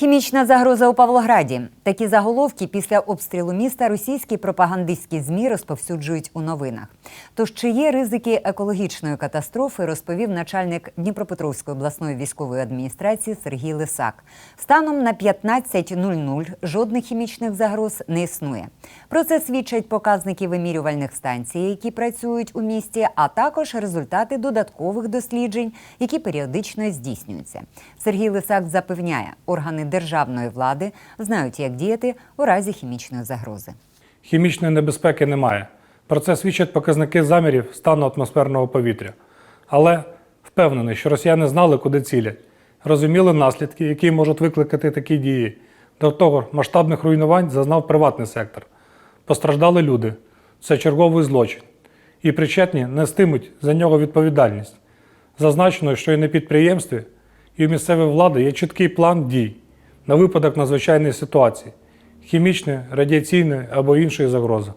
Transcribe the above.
Хімічна загроза у Павлограді. Такі заголовки після обстрілу міста російські пропагандистські змі розповсюджують у новинах. Тож чи є ризики екологічної катастрофи, розповів начальник Дніпропетровської обласної військової адміністрації Сергій Лисак. Станом на 15.00 жодних хімічних загроз не існує. Про це свідчать показники вимірювальних станцій, які працюють у місті, а також результати додаткових досліджень, які періодично здійснюються. Сергій Лисак запевняє, органи державної влади знають, як діяти у разі хімічної загрози. Хімічної небезпеки немає. Про це свідчать показники замірів стану атмосферного повітря. Але впевнений, що росіяни знали, куди цілять, розуміли наслідки, які можуть викликати такі дії. До того масштабних руйнувань зазнав приватний сектор. Постраждали люди. Це черговий злочин. І причетні нестимуть за нього відповідальність. Зазначено, що і на підприємстві, і у місцевої влади є чіткий план дій на випадок надзвичайної ситуації, хімічної, радіаційної або іншої загрози.